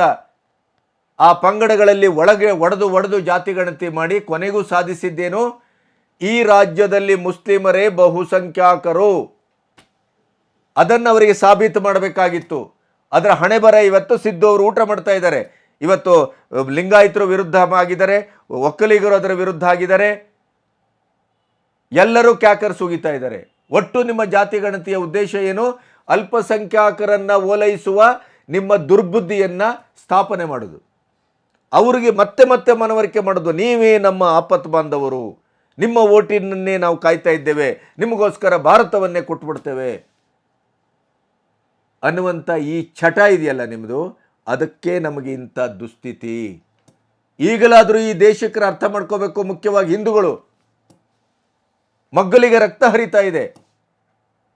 ಆ ಪಂಗಡಗಳಲ್ಲಿ ಒಳಗೆ ಒಡೆದು ಒಡೆದು ಜಾತಿ ಗಣತಿ ಮಾಡಿ ಕೊನೆಗೂ ಸಾಧಿಸಿದ್ದೇನು? ಈ ರಾಜ್ಯದಲ್ಲಿ ಮುಸ್ಲಿಮರೇ ಬಹುಸಂಖ್ಯಾತರು ಅದನ್ನು ಅವರಿಗೆ ಸಾಬೀತು ಮಾಡಬೇಕಾಗಿತ್ತು. ಅದರ ಹಣೆ ಬರ ಇವತ್ತು ಸಿದ್ದು ಅವರು ಊಟ ಮಾಡ್ತಾ ಇದ್ದಾರೆ. ಇವತ್ತು ಲಿಂಗಾಯತರು ವಿರುದ್ಧ ಆಗಿದ್ದಾರೆ, ಒಕ್ಕಲಿಗರು ಅದರ ವಿರುದ್ಧ ಆಗಿದ್ದಾರೆ. ಎಲ್ಲರೂ ಕ್ಯಾಕರ್ ಸುಗಿತಾ ಇದ್ದಾರೆ. ಒಟ್ಟು ನಿಮ್ಮ ಜಾತಿ ಗಣತಿಯ ಉದ್ದೇಶ ಏನು? ಅಲ್ಪಸಂಖ್ಯಾತರನ್ನು ಓಲೈಸುವ ನಿಮ್ಮ ದುರ್ಬುದ್ಧಿಯನ್ನು ಸ್ಥಾಪನೆ ಮಾಡೋದು. ಅವರಿಗೆ ಮತ್ತೆ ಮತ್ತೆ ಮನವರಿಕೆ ಮಾಡೋದು, ನೀವೇ ನಮ್ಮ ಆಪತ್ ಬಾಂಧವರು. ನಿಮ್ಮ ಓಟಿನನ್ನೇ ನಾವು ಕಾಯ್ತಾ ಇದ್ದೇವೆ, ನಿಮಗೋಸ್ಕರ ಭಾರತವನ್ನೇ ಕೊಟ್ಬಿಡ್ತೇವೆ. ಅನ್ನುವಂಥ ಈ ಚಟ ಇದೆಯಲ್ಲ ನಿಮ್ಮದು ಅದಕ್ಕೆ ನಮಗೆ ಇಂಥ ದುಸ್ಥಿತಿ. ಈಗಲಾದರೂ ಈ ದೇಶಕ್ಕರ ಅರ್ಥ ಮಾಡ್ಕೋಬೇಕು ಮುಖ್ಯವಾಗಿ ಹಿಂದೂಗಳು. ಮಗ್ಗಲಿಗೆ ರಕ್ತ ಹರಿತಾ ಇದೆ.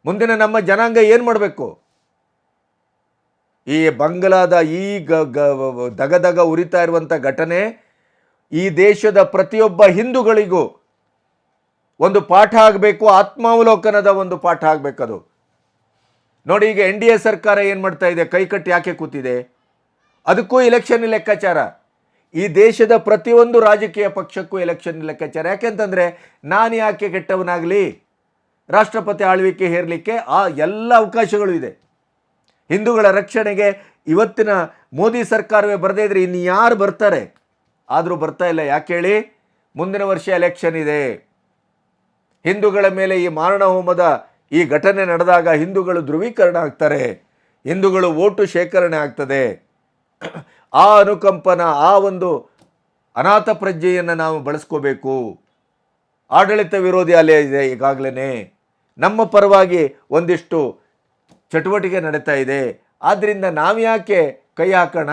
ಮುಂದಿನ ನಮ್ಮ ಜನಾಂಗ ಏನು ಮಾಡಬೇಕು? ಈ ಬಂಗಲಾದ ಈ ಗ ದಗದಗ ಉರಿತಾ ಇರುವಂಥ ಘಟನೆ ಈ ದೇಶದ ಪ್ರತಿಯೊಬ್ಬ ಹಿಂದೂಗಳಿಗೂ ಒಂದು ಪಾಠ ಆಗಬೇಕು, ಆತ್ಮಾವಲೋಕನದ ಒಂದು ಪಾಠ ಆಗಬೇಕದು. ನೋಡಿ, ಈಗ ಎನ್ ಡಿ ಎ ಸರ್ಕಾರ ಏನು ಮಾಡ್ತಾ ಇದೆ? ಕೈಕಟ್ಟು ಯಾಕೆ ಕೂತಿದೆ? ಅದಕ್ಕೂ ಎಲೆಕ್ಷನ್ ಲೆಕ್ಕಾಚಾರ. ಈ ದೇಶದ ಪ್ರತಿಯೊಂದು ರಾಜಕೀಯ ಪಕ್ಷಕ್ಕೂ ಎಲೆಕ್ಷನ್ ಲೆಕ್ಕಾಚಾರ. ಯಾಕೆಂತಂದರೆ, ನಾನು ಯಾಕೆ ಕೆಟ್ಟವನಾಗಲಿ? ರಾಷ್ಟ್ರಪತಿ ಆಳ್ವಿಕೆ ಹೇರಲಿಕ್ಕೆ ಆ ಎಲ್ಲ ಅವಕಾಶಗಳು ಇದೆ. ಹಿಂದೂಗಳ ರಕ್ಷಣೆಗೆ ಇವತ್ತಿನ ಮೋದಿ ಸರ್ಕಾರವೇ ಬರದೇ ಇದ್ರೆ ಇನ್ನು ಯಾರು ಬರ್ತಾರೆ? ಆದರೂ ಬರ್ತಾ ಇಲ್ಲ. ಯಾಕೆ ಹೇಳಿ? ಮುಂದಿನ ವರ್ಷ ಎಲೆಕ್ಷನ್ ಇದೆ. ಹಿಂದೂಗಳ ಮೇಲೆ ಈ ಮಾರಣ ಹೋಮದ ಈ ಘಟನೆ ನಡೆದಾಗ ಹಿಂದೂಗಳು ಧ್ರುವೀಕರಣ ಆಗ್ತಾರೆ. ಹಿಂದೂಗಳು ಓಟು ಶೇಖರಣೆ ಆಗ್ತದೆ. ಆ ಅನುಕಂಪನ, ಆ ಒಂದು ಅನಾಥ ಪ್ರಜ್ಞೆಯನ್ನು ನಾವು ಬಳಸ್ಕೋಬೇಕು. ಆಡಳಿತ ವಿರೋಧಿ ಅಲೆ ಇದೆ ಈಗಾಗಲೇ ನಮ್ಮ ಪರವಾಗಿ ಒಂದಿಷ್ಟು ಚಟುವಟಿಕೆ ನಡೀತಾ ಇದೆ. ಆದ್ದರಿಂದ ನಾವ್ಯಾಕೆ ಕೈ ಹಾಕೋಣ?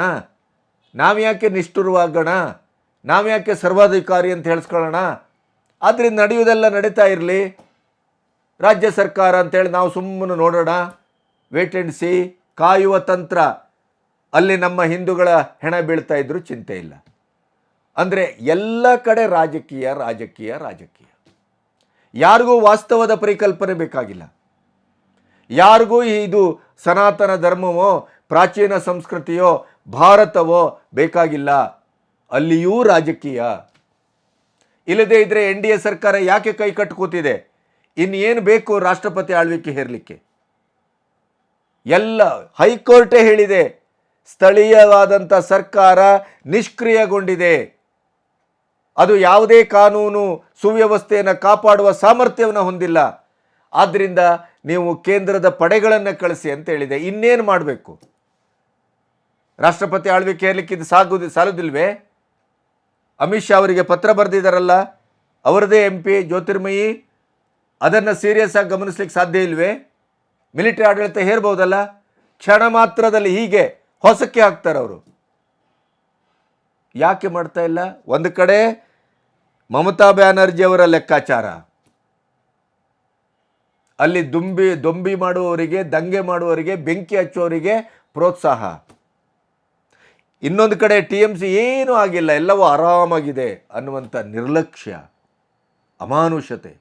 ನಾವ್ಯಾಕೆ ನಿಷ್ಠುರವಾಗೋಣ ನಾವ್ಯಾಕೆ ಸರ್ವಾಧಿಕಾರಿ ಅಂತ ಹೇಳಿಸ್ಕೊಳ್ಳೋಣ? ಆದ್ದರಿಂದ ನಡೆಯುವುದೆಲ್ಲ ನಡೀತಾ ಇರಲಿ. ರಾಜ್ಯ ಸರ್ಕಾರ ಅಂತೇಳಿ ನಾವು ಸುಮ್ಮನೆ ನೋಡೋಣ. ವೇಟ್ ಆ್ಯಂಡ್ ಸಿ ಕಾಯುವ ತಂತ್ರ. ಅಲ್ಲಿ ನಮ್ಮ ಹಿಂದೂಗಳ ಹೆಣ ಬೀಳ್ತಾ ಇದ್ದರೂ ಚಿಂತೆ ಇಲ್ಲ. ಅಂದರೆ ಎಲ್ಲ ಕಡೆ ರಾಜಕೀಯ ರಾಜಕೀಯ ರಾಜಕೀಯ. ಯಾರಿಗೂ ವಾಸ್ತವದ ಪರಿಕಲ್ಪನೆ ಬೇಕಾಗಿಲ್ಲ. ಯಾರಿಗೂ ಇದು ಸನಾತನ ಧರ್ಮವೋ, ಪ್ರಾಚೀನ ಸಂಸ್ಕೃತಿಯೋ, ಭಾರತವೋ ಬೇಕಾಗಿಲ್ಲ. ಅಲ್ಲಿಯೂ ರಾಜಕೀಯ. ಇಲ್ಲದೇ ಇದ್ರೆ ಎನ್ ಡಿ ಎ ಸರ್ಕಾರ ಯಾಕೆ ಕೈ ಕಟ್ಕೋತಿದೆ? ಕೂತಿದೆ ಇನ್ನೇನು ಬೇಕು ರಾಷ್ಟ್ರಪತಿ ಆಳ್ವಿಕೆ ಹೇರಲಿಕ್ಕೆ? ಎಲ್ಲ ಹೈಕೋರ್ಟೇ ಹೇಳಿದೆ ಸ್ಥಳೀಯವಾದಂಥ ಸರ್ಕಾರ ನಿಷ್ಕ್ರಿಯಗೊಂಡಿದೆ. ಅದು ಯಾವುದೇ ಕಾನೂನು ಸುವ್ಯವಸ್ಥೆಯನ್ನು ಕಾಪಾಡುವ ಸಾಮರ್ಥ್ಯವನ್ನು ಹೊಂದಿಲ್ಲ. ಆದ್ದರಿಂದ ನೀವು ಕೇಂದ್ರದ ಪಡೆಗಳನ್ನು ಕಳಿಸಿ ಅಂತ ಹೇಳಿದೆ. ಇನ್ನೇನು ಮಾಡಬೇಕು? ರಾಷ್ಟ್ರಪತಿ ಆಳ್ವಿಕೆ ಹೇಳಲಿಕ್ಕೆ ಇದು ಸಾಗುದು, ಸಾಲುದಿಲ್ವೇ? ಅಮಿತ್ ಶಾ ಅವರಿಗೆ ಪತ್ರ ಬರೆದಿದ್ದಾರಲ್ಲ ಅವರದೇ ಎಂ ಪಿ ಜ್ಯೋತಿರ್ಮಯಿ? ಅದನ್ನು ಸೀರಿಯಸ್ ಆಗಿ ಗಮನಿಸ್ಲಿಕ್ಕೆ ಸಾಧ್ಯ ಇಲ್ವೇ? ಮಿಲಿಟರಿ ಆಡಳಿತ ಹೇರ್ಬೋದಲ್ಲ? ಕ್ಷಣ ಮಾತ್ರದಲ್ಲಿ ಹೀಗೆ ಹೊಸಕ್ಕೆ ಹಾಕ್ತಾರೆ ಅವರು. ಯಾಕೆ ಮಾಡ್ತಾ ಇಲ್ಲ? ಒಂದು ಕಡೆ ಮಮತಾ ಬ್ಯಾನರ್ಜಿ ಅವರ ಲೆಕ್ಕಾಚಾರ. ಅಲ್ಲಿ ದುಂಬಿ, ದೊಂಬಿ ಮಾಡುವವರಿಗೆ, ದಂಗೆ ಮಾಡುವವರಿಗೆ, ಬೆಂಕಿ ಹಚ್ಚುವವರಿಗೆ ಪ್ರೋತ್ಸಾಹ. ಇನ್ನೊಂದು ಕಡೆ ಟಿ ಎಂ ಸಿ ಏನೂ ಆಗಿಲ್ಲ, ಎಲ್ಲವೂ ಆರಾಮಾಗಿದೆ ಅನ್ನುವಂಥ ನಿರ್ಲಕ್ಷ್ಯ, ಅಮಾನುಷತೆ.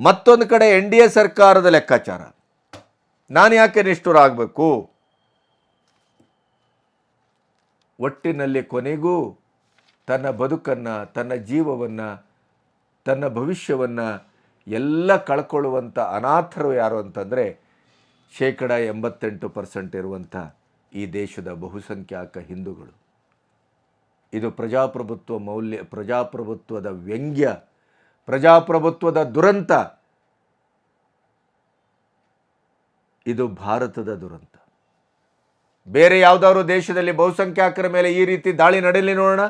ಮತ್ತೊಂದು ಕಡೆ ಎನ್ ಡಿ ಎ ಸರ್ಕಾರದ ಲೆಕ್ಕಾಚಾರ. ನಾನು ಯಾಕೆ ನಿಷ್ಠುರ ಆಗಬೇಕು? ಒಟ್ಟಿನಲ್ಲಿ ಕೊನೆಗೂ ತನ್ನ ಬದುಕನ್ನು, ತನ್ನ ಜೀವವನ್ನು, ತನ್ನ ಭವಿಷ್ಯವನ್ನು ಎಲ್ಲ ಕಳ್ಕೊಳ್ಳುವಂಥ ಅನಾಥರು ಯಾರು ಅಂತಂದರೆ ಶೇಕಡ ಎಂಬತ್ತೆಂಟು ಪರ್ಸೆಂಟ್ ಇರುವಂಥ ಈ ದೇಶದ ಬಹುಸಂಖ್ಯಾತ ಹಿಂದೂಗಳು. ಇದು ಪ್ರಜಾಪ್ರಭುತ್ವ ಮೌಲ್ಯ, ಪ್ರಜಾಪ್ರಭುತ್ವದ ವ್ಯಂಗ್ಯ, ಪ್ರಜಾಪ್ರಭುತ್ವದ ದುರಂತ. ಇದು ಭಾರತದ ದುರಂತ. ಬೇರೆ ಯಾವುದಾದ್ರು ದೇಶದಲ್ಲಿ ಬಹುಸಂಖ್ಯಾತರ ಮೇಲೆ ಈ ರೀತಿ ದಾಳಿ ನಡೆಯಲಿ ನೋಡೋಣ?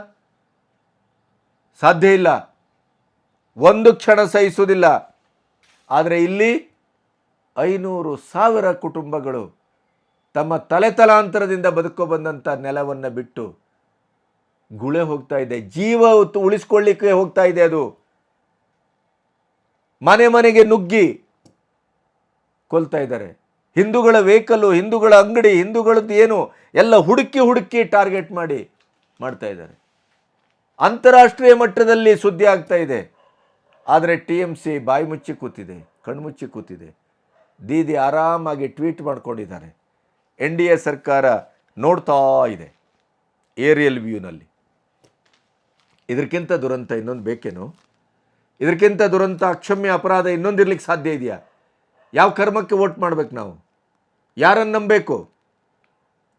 ಸಾಧ್ಯ ಇಲ್ಲ. ಒಂದು ಕ್ಷಣ ಸಹಿಸುವುದಿಲ್ಲ. ಆದರೆ ಇಲ್ಲಿ ಐನೂರು ಸಾವಿರ ಕುಟುಂಬಗಳು ತಮ್ಮ ತಲೆ ತಲಾಂತರದಿಂದ ಬದುಕೋ ಬಂದಂಥ ನೆಲವನ್ನು ಬಿಟ್ಟು ಗುಳೆ ಹೋಗ್ತಾ ಇದೆ. ಜೀವ ಉಳಿಸ್ಕೊಳ್ಳಿಕ್ಕೆ ಹೋಗ್ತಾ ಇದೆ ಅದು. ಮನೆ ಮನೆಗೆ ನುಗ್ಗಿ ಕೊಲ್ತಾ ಇದ್ದಾರೆ. ಹಿಂದೂಗಳ ವೆಹಿಕಲ್ಲು, ಹಿಂದೂಗಳ ಅಂಗಡಿ, ಹಿಂದೂಗಳದ್ದು ಏನು, ಎಲ್ಲ ಹುಡುಕಿ ಹುಡುಕಿ ಟಾರ್ಗೆಟ್ ಮಾಡಿ ಮಾಡ್ತಾ ಇದ್ದಾರೆ. ಅಂತಾರಾಷ್ಟ್ರೀಯ ಮಟ್ಟದಲ್ಲಿ ಸುದ್ದಿ ಆಗ್ತಾ ಇದೆ. ಆದರೆ ಟಿ ಎಂ ಸಿ ಬಾಯಿ ಮುಚ್ಚಿ ಕೂತಿದೆ ಕಣ್ಮುಚ್ಚಿ ಕೂತಿದೆ. ದೀದಿ ಆರಾಮಾಗಿ ಟ್ವೀಟ್ ಮಾಡ್ಕೊಂಡಿದ್ದಾರೆ. ಎನ್ ಡಿ ಎ ಸರ್ಕಾರ ನೋಡ್ತಾ ಇದೆ, ಏರಿಯಲ್ ವ್ಯೂನಲ್ಲಿ. ಇದಕ್ಕಿಂತ ದುರಂತ ಇನ್ನೊಂದು ಬೇಕೇನು? ಇದಕ್ಕಿಂತ ದುರಂತ ಅಕ್ಷಮ್ಯ ಅಪರಾಧ ಇನ್ನೊಂದು ಇರ್ಲಿಕ್ಕೆ ಸಾಧ್ಯ ಇದೆಯಾ? ಯಾವ ಕರ್ಮಕ್ಕೆ ವೋಟ್ ಮಾಡ್ಬೇಕು ನಾವು? ಯಾರನ್ನು ನಂಬಬೇಕು?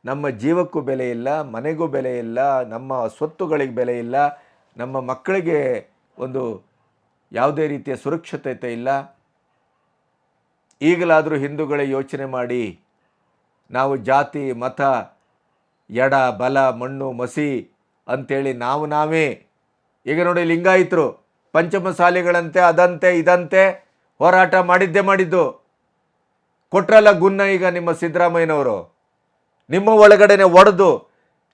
ನಮ್ಮ ಜೀವಕ್ಕೂ ಬೆಲೆ ಇಲ್ಲ, ಮನೆಗೂ ಬೆಲೆ ಇಲ್ಲ, ನಮ್ಮ ಸ್ವತ್ತುಗಳಿಗೆ ಬೆಲೆ ಇಲ್ಲ, ನಮ್ಮ ಮಕ್ಕಳಿಗೆ ಒಂದು ಯಾವುದೇ ರೀತಿಯ ಸುರಕ್ಷತೆ ಇಲ್ಲ. ಈಗಲಾದರೂ ಹಿಂದೂಗಳೇ ಯೋಚನೆ ಮಾಡಿ, ನಾವು ಜಾತಿ, ಮತ, ಎಡ, ಬಲ, ಮಣ್ಣು, ಮಸಿ ಅಂಥೇಳಿ ನಾವು ನಾವೇ. ಈಗ ನೋಡಿ ಲಿಂಗಾಯಿತರು ಪಂಚಮಸಾಲಿಗಳಂತೆ ಅದಂತೆ, ಇದಂತೆ ಹೋರಾಟ ಮಾಡಿದ್ದೇ ಮಾಡಿದ್ದು. ಕೊಟ್ರಲ್ಲ ಗುನ್ನ ಈಗ ನಿಮ್ಮ ಸಿದ್ದರಾಮಯ್ಯನವರು. ನಿಮ್ಮ ಒಳಗಡೆನೆ ಒಡೆದು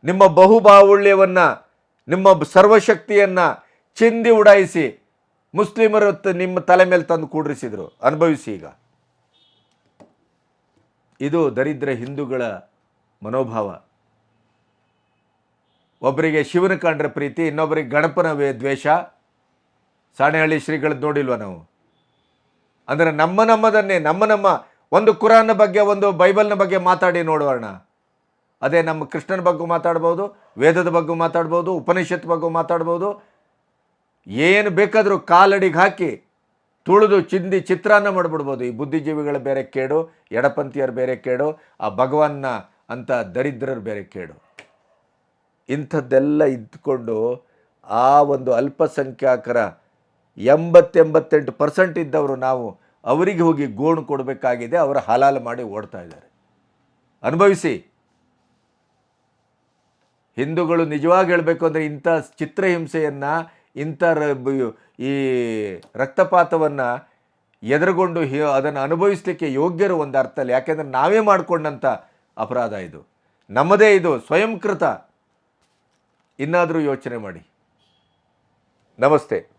ನಿಮ್ಮ ಬಹುಬಾಹುಳ್ಯವನ್ನು, ನಿಮ್ಮ ಸರ್ವಶಕ್ತಿಯನ್ನು ಚಿಂದಿ ಉಡಾಯಿಸಿ ಮುಸ್ಲಿಮರು ನಿಮ್ಮ ತಲೆ ಮೇಲೆ ತಂದು ಕೂಡ್ರಿಸಿದ್ರು. ಅನುಭವಿಸಿ ಈಗ. ಇದು ದರಿದ್ರ ಹಿಂದೂಗಳ ಮನೋಭಾವ. ಒಬ್ಬರಿಗೆ ಶಿವನ ಕಂಡ್ರೆ ಪ್ರೀತಿ, ಇನ್ನೊಬ್ಬರಿಗೆ ಗಣಪನ ವೇ- ದ್ವೇಷ. ಸಾಣೆಹಳ್ಳಿ ಶ್ರೀಗಳದ್ದು ನೋಡಿಲ್ವ ನಾವು? ಅಂದರೆ ನಮ್ಮ ನಮ್ಮದನ್ನೇ, ನಮ್ಮ ನಮ್ಮ ಒಂದು ಕುರಾನ್ನ ಬಗ್ಗೆ, ಒಂದು ಬೈಬಲ್ನ ಬಗ್ಗೆ ಮಾತಾಡಿ ನೋಡೋಣ ಅದೇ ನಮ್ಮ ಕೃಷ್ಣನ ಬಗ್ಗೆ ಮಾತಾಡ್ಬೋದು, ವೇದದ ಬಗ್ಗೆ ಮಾತಾಡ್ಬೋದು, ಉಪನಿಷತ್ ಬಗ್ಗೆ ಮಾತಾಡ್ಬೋದು ಏನು ಬೇಕಾದರೂ ಕಾಲಡಿಗೆ ಹಾಕಿ ತುಳಿದು ಚಿಂದಿ ಚಿತ್ರಾನ್ನ ಮಾಡಿಬಿಡ್ಬೋದು. ಈ ಬುದ್ಧಿಜೀವಿಗಳ ಬೇರೆ ಕೇಡು ಎಡಪಂಥಿಯರು ಬೇರೆ ಕೇಡು, ಆ ಭಗವನ್ನ ಅಂತ ದರಿದ್ರರು ಬೇರೆ ಕೇಡು. ಇಂಥದ್ದೆಲ್ಲ ಇದ್ದುಕೊಂಡು ಆ ಒಂದು ಅಲ್ಪಸಂಖ್ಯಾತರ ಎಂಬತ್ತೆಂಬತ್ತೆಂಟು ಪರ್ಸೆಂಟ್ ಇದ್ದವರು ನಾವು ಅವರಿಗೆ ಹೋಗಿ ಗೋಣು ಕೊಡಬೇಕಾಗಿದೆ, ಅವರ ಹಲಾಲು ಮಾಡಿ ಓಡ್ತಾ ಇದ್ದಾರೆ. ಅನುಭವಿಸಿ. ಹಿಂದೂಗಳು ನಿಜವಾಗಿ ಹೇಳಬೇಕು ಅಂದರೆ ಇಂಥ ಚಿತ್ರಹಿಂಸೆಯನ್ನು ಇಂಥ ಈ ರಕ್ತಪಾತವನ್ನು ಎದುರುಗೊಂಡು ಹಿ ಅದನ್ನು ಅನುಭವಿಸಲಿಕ್ಕೆ ಯೋಗ್ಯರು ಒಂದು ಅರ್ಥದಲ್ಲಿ, ಯಾಕೆಂದರೆ ನಾವೇ ಮಾಡಿಕೊಂಡಂಥ ಅಪರಾಧ ಇದು. ನಮ್ಮದೇ ಇದು, ಸ್ವಯಂಕೃತ. ಇನ್ನಾದರೂ ಯೋಚನೆ ಮಾಡಿ. ನಮಸ್ತೆ.